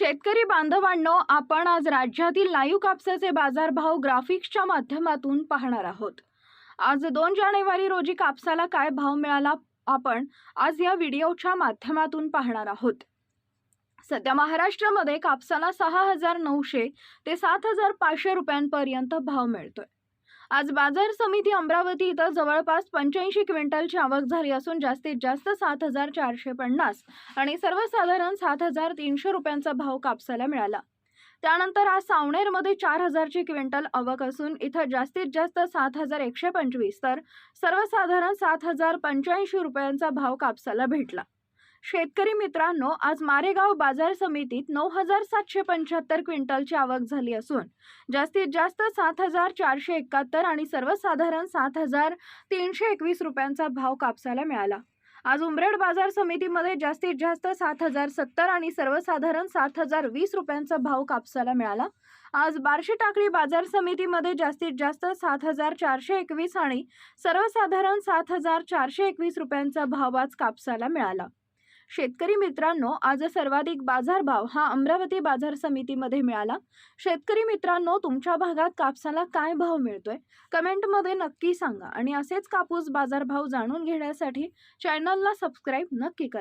शेतकरी बांधवांनो आपण आज राज्यातील लाईव्ह कापसाचे बाजारभाव ग्राफिक्सच्या माध्यमातून पाहणार आहोत. आज दोन जानेवारी रोजी कापसाला काय भाव मिळाला आपण आज या व्हिडिओच्या माध्यमातून पाहणार आहोत. सध्या महाराष्ट्रामध्ये कापसाला सहा हजार नऊशे ते सात हजार पाचशे रुपयांपर्यंत भाव मिळतोय. आज बाजार समिती अमरावती इथं जवळपास पंच्याऐंशी क्विंटलची आवक झाली असून जास्तीत जास्त सात हजार चारशे पन्नास आणि सर्वसाधारण सात हजार तीनशे रुपयांचा भाव कापसाला मिळाला. त्यानंतर आज सावनेरमध्ये चार हजारची क्विंटल आवक असून इथं जास्तीत जास्त सात हजार एकशे पंचवीस तर सर्वसाधारण सात हजार पंच्याऐंशी रुपयांचा भाव कापसाला भेटला. शेतकरी मित्रांनो आज मारेगाव बाजार समितीत नऊ हजार सातशे पंच्याहत्तर क्विंटलची आवक झाली असून जास्तीत जास्त सात हजार चारशे एकाहत्तर आणि सर्वसाधारण सात हजार तीनशे एकवीस रुपयांचा भाव कापसाला मिळाला. आज उमरेड बाजार समितीमध्ये जास्तीत जास्त सात हजार सत्तर आणि सर्वसाधारण सात हजार वीस रुपयांचा भाव कापसाला मिळाला. आज बार्शी टाकळी बाजार समितीमध्ये जास्तीत जास्त सात हजार चारशे एकवीस आणि सर्वसाधारण सात हजार चारशे एकवीस रुपयांचा भाव आज कापसाला मिळाला. शेतकरी मित्रांनो आज सर्वाधिक बाजारभाव हा अमरावती बाजार समितीमध्ये मिळाला. शेतकरी मित्रांनो तुमच्या भागात कापसाला काय भाव मिळतोय? कमेंटमध्ये नक्की सांगा आणि असेच कापूस बाजारभाव जाणून घेण्यासाठी चॅनलला सबस्क्राईब नक्की करा.